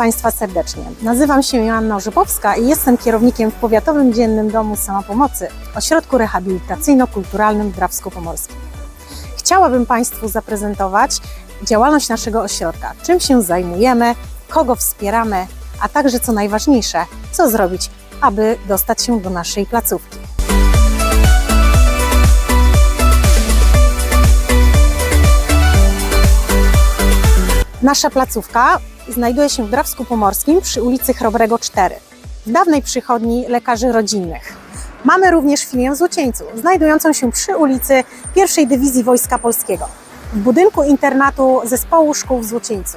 Państwa serdecznie. Nazywam się Joanna Orzepowska i jestem kierownikiem w Powiatowym Dziennym Domu Samopomocy Ośrodku Rehabilitacyjno-Kulturalnym w Drawsku-Pomorskim. Chciałabym Państwu zaprezentować działalność naszego ośrodka, czym się zajmujemy, kogo wspieramy, a także co najważniejsze, co zrobić, aby dostać się do naszej placówki. Nasza placówka znajduje się w Drawsku Pomorskim przy ulicy Chrobrego 4, w dawnej przychodni lekarzy rodzinnych. Mamy również filię w Złocieńcu, znajdującą się przy ulicy pierwszej Dywizji Wojska Polskiego, w budynku internatu Zespołu Szkół w Złocieńcu.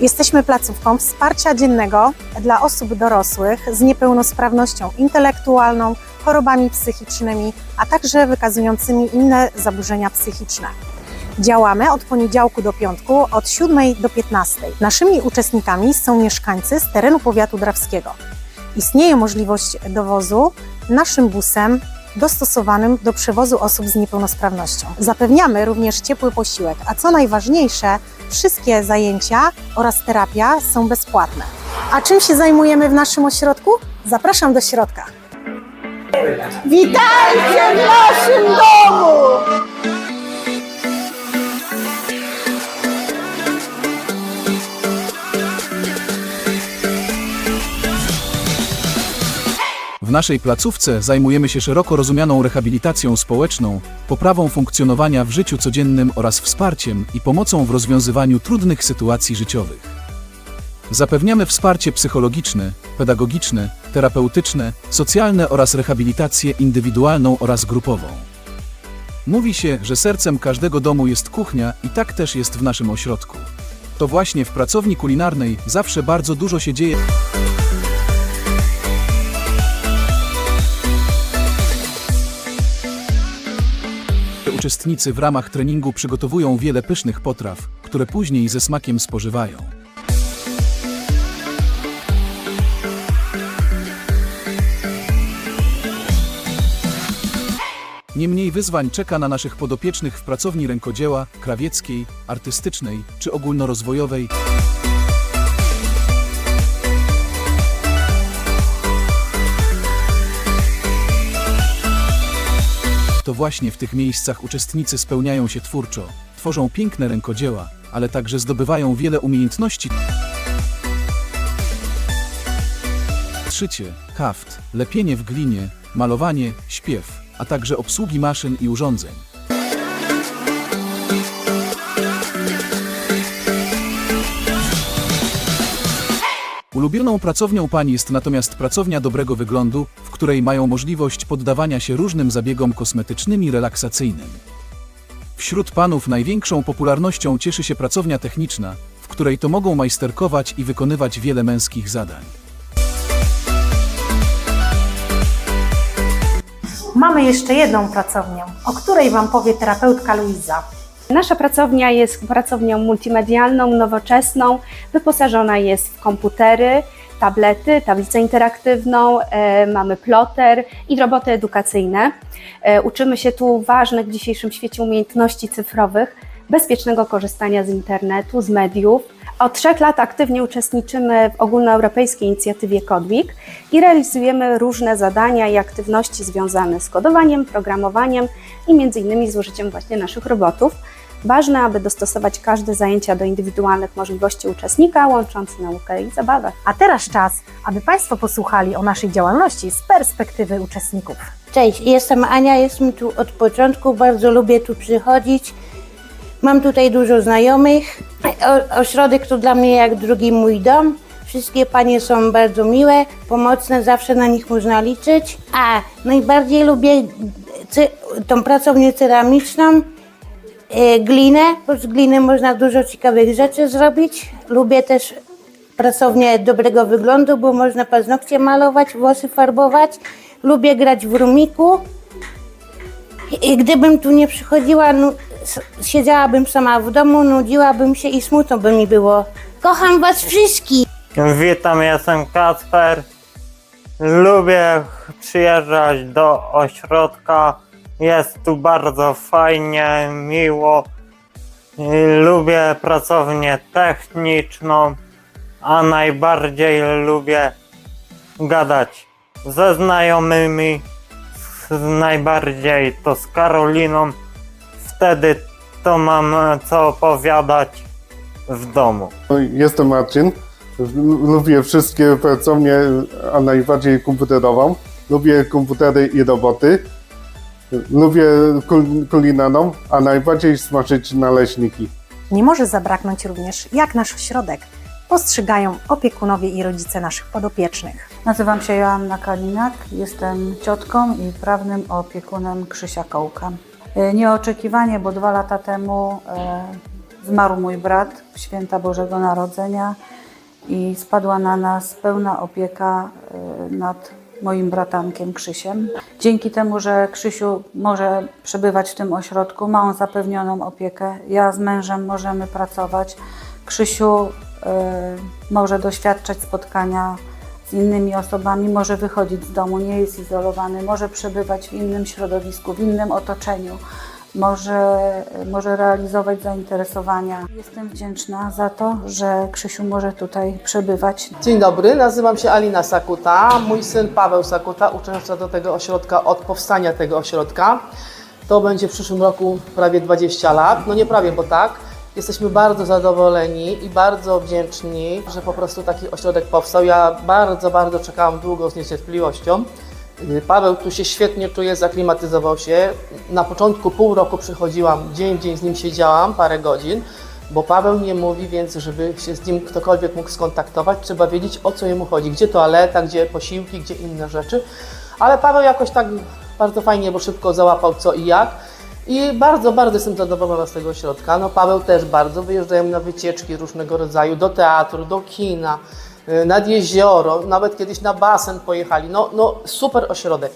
Jesteśmy placówką wsparcia dziennego dla osób dorosłych z niepełnosprawnością intelektualną, chorobami psychicznymi, a także wykazującymi inne zaburzenia psychiczne. Działamy od poniedziałku do piątku od 7 do 15. Naszymi uczestnikami są mieszkańcy z terenu powiatu drawskiego. Istnieje możliwość dowozu naszym busem dostosowanym do przewozu osób z niepełnosprawnością. Zapewniamy również ciepły posiłek, a co najważniejsze, wszystkie zajęcia oraz terapia są bezpłatne. A czym się zajmujemy w naszym ośrodku? Zapraszam do środka. Witajcie w naszym domu! W naszej placówce zajmujemy się szeroko rozumianą rehabilitacją społeczną, poprawą funkcjonowania w życiu codziennym oraz wsparciem i pomocą w rozwiązywaniu trudnych sytuacji życiowych. Zapewniamy wsparcie psychologiczne, pedagogiczne, terapeutyczne, socjalne oraz rehabilitację indywidualną oraz grupową. Mówi się, że sercem każdego domu jest kuchnia i tak też jest w naszym ośrodku. To właśnie w pracowni kulinarnej zawsze bardzo dużo się dzieje. Uczestnicy w ramach treningu przygotowują wiele pysznych potraw, które później ze smakiem spożywają. Niemniej wyzwań czeka na naszych podopiecznych w pracowni rękodzieła, krawieckiej, artystycznej czy ogólnorozwojowej. To właśnie w tych miejscach uczestnicy spełniają się twórczo, tworzą piękne rękodzieła, ale także zdobywają wiele umiejętności. Szycie, haft, lepienie w glinie, malowanie, śpiew, a także obsługi maszyn i urządzeń. Ulubioną pracownią pań jest natomiast pracownia dobrego wyglądu, w której mają możliwość poddawania się różnym zabiegom kosmetycznym i relaksacyjnym. Wśród panów największą popularnością cieszy się pracownia techniczna, w której to mogą majsterkować i wykonywać wiele męskich zadań. Mamy jeszcze jedną pracownię, o której Wam powie terapeutka Luiza. Nasza pracownia jest pracownią multimedialną, nowoczesną, wyposażona jest w komputery, tablety, tablicę interaktywną, e, mamy ploter i roboty edukacyjne. E, uczymy się tu ważnych w dzisiejszym świecie umiejętności cyfrowych, bezpiecznego korzystania z internetu, z mediów. Od trzech lat aktywnie uczestniczymy w ogólnoeuropejskiej inicjatywie Kodwik i realizujemy różne zadania i aktywności związane z kodowaniem, programowaniem i między innymi z użyciem właśnie naszych robotów. Ważne, aby dostosować każde zajęcia do indywidualnych możliwości uczestnika, łącząc naukę i zabawę. A teraz czas, aby Państwo posłuchali o naszej działalności z perspektywy uczestników. Cześć, jestem Ania, jestem tu od początku, bardzo lubię tu przychodzić. Mam tutaj dużo znajomych. O, ośrodek to dla mnie jak drugi mój dom. Wszystkie panie są bardzo miłe, pomocne, zawsze na nich można liczyć. A najbardziej lubię tą pracownię ceramiczną, glinę, bo z gliny można dużo ciekawych rzeczy zrobić. Lubię też pracownię dobrego wyglądu, bo można paznokcie malować, włosy farbować. Lubię grać w rumiku. I gdybym tu nie przychodziła, s- siedziałabym sama w domu, nudziłabym się i smutno by mi było. Kocham was wszystkich! Witam, jestem Kacper. Lubię przyjeżdżać do ośrodka. Jest tu bardzo fajnie, miło. Lubię pracownię techniczną, a najbardziej lubię gadać ze znajomymi, najbardziej to z Karoliną. Wtedy to mam co opowiadać w domu. No, Jestem Marcin. Lubię wszystkie pracownie, a najbardziej komputerową. Lubię komputery i roboty. Lubię kul- kulinarną, a najbardziej smażyć naleśniki. Nie może zabraknąć również, jak nasz ośrodek postrzegają opiekunowie i rodzice naszych podopiecznych. Nazywam się Joanna Kalinak, jestem ciotką i prawnym opiekunem Krzysia Kołka. E, Nieoczekiwanie, bo dwa lata temu e, zmarł mój brat w święta Bożego Narodzenia i spadła na nas pełna opieka e, nad moim bratankiem Krzysiem. Dzięki temu, że Krzysiu może przebywać w tym ośrodku, ma on zapewnioną opiekę. Ja z mężem możemy pracować. Krzysiu e, może doświadczać spotkania z innymi osobami, może wychodzić z domu, nie jest izolowany, może przebywać w innym środowisku, w innym otoczeniu, może, może realizować zainteresowania. Jestem wdzięczna za to, że Krzysiu może tutaj przebywać. Dzień dobry, nazywam się Alina Sakuta. Mój syn Paweł Sakuta uczęszcza do tego ośrodka od powstania tego ośrodka. To będzie w przyszłym roku prawie 20 lat. No nie prawie, bo tak. Jesteśmy bardzo zadowoleni i bardzo wdzięczni, że po prostu taki ośrodek powstał. Ja bardzo, bardzo czekałam długo z niecierpliwością. Y, Paweł tu się świetnie czuje, zaklimatyzował się. Na początku pół roku przychodziłam, dzień w dzień z nim siedziałam, parę godzin, bo Paweł nie mówi, więc żeby się z nim ktokolwiek mógł skontaktować, trzeba wiedzieć o co jemu chodzi, gdzie toaleta, gdzie posiłki, gdzie inne rzeczy. Ale Paweł jakoś tak bardzo fajnie, bo szybko załapał co i jak. I bardzo, bardzo jestem zadowolona z tego ośrodka. No Paweł też bardzo. Wyjeżdżają na wycieczki różnego rodzaju, do teatru, do kina, nad jezioro, nawet kiedyś na basen pojechali. No, no super ośrodek.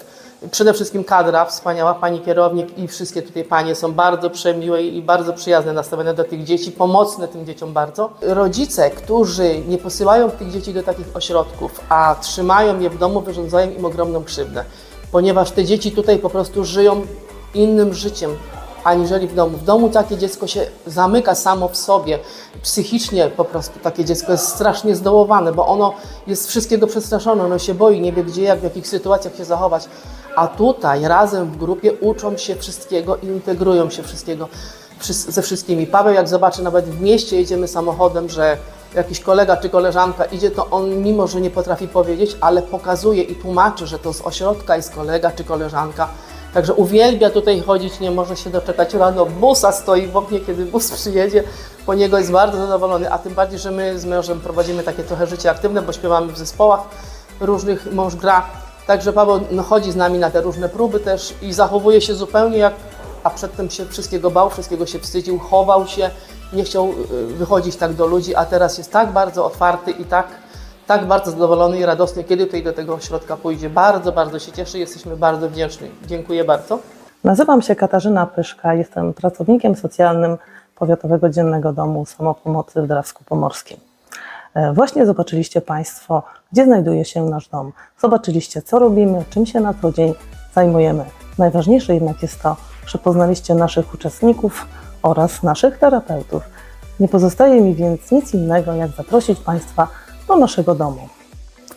Przede wszystkim kadra, wspaniała pani kierownik i wszystkie tutaj panie są bardzo przemiłe i bardzo przyjazne, nastawione do tych dzieci, pomocne tym dzieciom bardzo. Rodzice, którzy nie posyłają tych dzieci do takich ośrodków, a trzymają je w domu, wyrządzają im ogromną krzywdę, ponieważ te dzieci tutaj po prostu żyją innym życiem aniżeli w domu. W domu takie dziecko się zamyka samo w sobie. Psychicznie po prostu takie dziecko jest strasznie zdołowane, bo ono jest wszystkiego przestraszone, ono się boi, nie wie gdzie, jak, w jakich sytuacjach się zachować. A tutaj razem w grupie uczą się wszystkiego i integrują się wszystkiego wszys- ze wszystkimi. Paweł jak zobaczy nawet w mieście jedziemy samochodem, że jakiś kolega czy koleżanka idzie, to on mimo, że nie potrafi powiedzieć, ale pokazuje i tłumaczy, że to z ośrodka jest kolega czy koleżanka. Także uwielbia tutaj chodzić, nie może się doczekać rano. Busa stoi w oknie, kiedy bus przyjedzie. Po niego jest bardzo zadowolony, a tym bardziej, że my z mężem prowadzimy takie trochę życie aktywne, bo śpiewamy w zespołach różnych, mąż gra. Także Paweł no, chodzi z nami na te różne próby też i zachowuje się zupełnie jak, a przedtem się wszystkiego bał, wszystkiego się wstydził, chował się, nie chciał y, wychodzić tak do ludzi, a teraz jest tak bardzo otwarty i tak, tak bardzo zadowolony i radosny, kiedy tutaj do tego ośrodka pójdzie. Bardzo, bardzo się cieszy, jesteśmy bardzo wdzięczni. Dziękuję bardzo. Nazywam się Katarzyna Pyszka, jestem pracownikiem socjalnym Powiatowego Dziennego Domu Samopomocy w Drawsku Pomorskim. E, Właśnie zobaczyliście Państwo, gdzie znajduje się nasz dom. Zobaczyliście, co robimy, czym się na co dzień zajmujemy. Najważniejsze jednak jest to, że poznaliście naszych uczestników oraz naszych terapeutów. Nie pozostaje mi więc nic innego, jak zaprosić Państwa do naszego domu.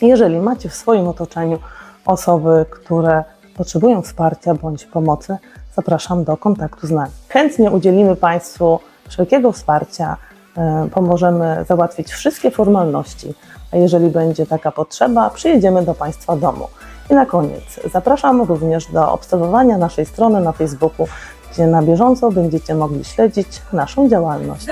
Jeżeli macie w swoim otoczeniu osoby, które potrzebują wsparcia bądź pomocy, zapraszam do kontaktu z nami. Chętnie udzielimy Państwu wszelkiego wsparcia, e, pomożemy załatwić wszystkie formalności, a jeżeli będzie taka potrzeba, przyjedziemy do Państwa domu. I na koniec zapraszam również do obserwowania naszej strony na Facebooku, gdzie na bieżąco będziecie mogli śledzić naszą działalność.